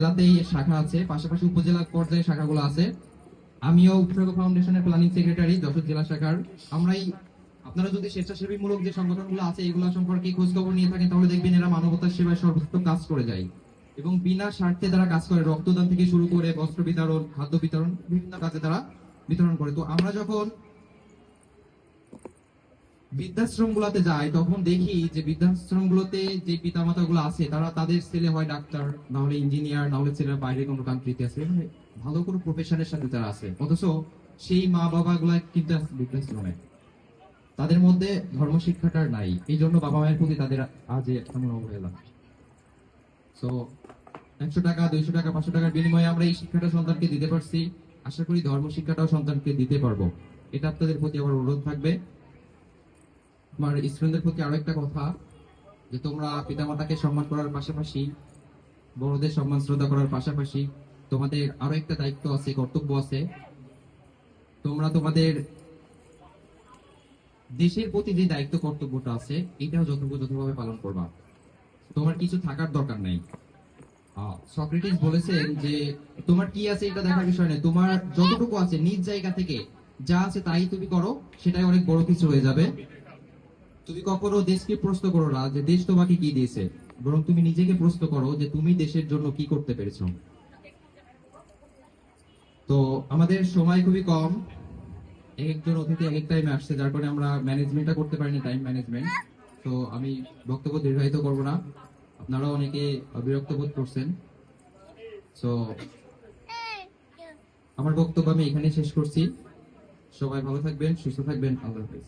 জেলাতেই শাখা আছে, পাশাপাশি উপজেলা পর্যায়ে শাখাগুলো আছে। আমিও উপসাগর ফাউন্ডেশনের প্ল্যানিং সেক্রেটারি, যশোর জেলা শাখার। আমরাই, আপনারা যদি স্বেচ্ছাসেবী মূলক যে সংগঠনগুলো আছে, এগুলো সম্পর্কে খোঁজ খবর নিয়ে থাকেন, তাহলে দেখবেন এরা মানবতার সেবায় সর্বোত্তম কাজ করে যায়। এবং বিনা স্বার্থে তারা কাজ করে, রক্তদান থেকে শুরু করে বস্ত্র বিতরণ, খাদ্য বিতরণ, বিভিন্ন কাজে তারা বিতরণ করে। তো আমরা যখন বৃদ্ধাশ্রম গুলাতে যাই তখন দেখি যে বৃদ্ধাশ্রম গুলোতে যে পিতামাতা গুলো আছে, তারা তাদের ছেলে হয় ডাক্তার না হলে ইঞ্জিনিয়ার না হলে বাইরে কোনো কান্ট্রিতে আছে। মানে ভালো কোনো প্রফেশনের সাথে তারা আছে, অথচ সেই মা বাবা গুলা কিন্তু বৃদ্ধাশ্রমে তাদের মধ্যে ধর্ম শিক্ষাটার নাই। এই জন্য বাবা মায়ের প্রতি তাদের আজ এমন অবহেলা তো একশো টাকা, দুইশো টাকা, পাঁচশো টাকার বিনিময়ে আমরা এই শিক্ষাটা সন্তানকে দিতে পারছি। আশা করি ধর্ম শিক্ষাটাও সন্তানকে দিতে পারব। এটা আপনাদের প্রতি আমার অনুরোধ থাকবে। তোমার স্টুডেন্টদের প্রতি আরও একটা কথা, যে তোমরা পিতামাতাকে সম্মান করার পাশাপাশি, বড়দের সম্মান, শ্রদ্ধা করার পাশাপাশি তোমাদের আরও একটা দায়িত্ব আছে, কর্তব্য আছে। তোমরা তোমাদের দেশের প্রতি যে দায়িত্ব, কর্তব্যটা আছে এটাও যথাযথভাবে পালন করবা। তোমার কিছু থাকার দরকার নাই। সক্রেটিস বলেছেন যে, তোমার কি আছে এটা দেখার বিষয় নেই তোমার যতটুকু আছে, নিজ জায়গা থেকে যা আছে তাই তুমি করো, সেটাই অনেক বড় কিছু হয়ে যাবে। তুমি কখনো দেশকে প্রশ্ন করো না যে দেশ তোমাকে কি দিয়েছে, বরং তুমি নিজেকে প্রশ্ন করো যে তুমি দেশের জন্য কি করতে পেরেছ। তো আমাদের সময় খুবই কম। এক একজন অতিথি এক এক টাইমে আসছে, যার কারণে আমরা ম্যানেজমেন্টটা করতে পারিনি টাইম ম্যানেজমেন্ট তো আমি বক্তব্য দীর্ঘায়িত করব না। আপনারা অনেকে বিরক্ত বোধ করছেন। তো আমার বক্তব্য আমি এখানে শেষ করছি। সবাই ভালো থাকবেন, সুস্থ থাকবেন। আল্লাহ হাফেজ।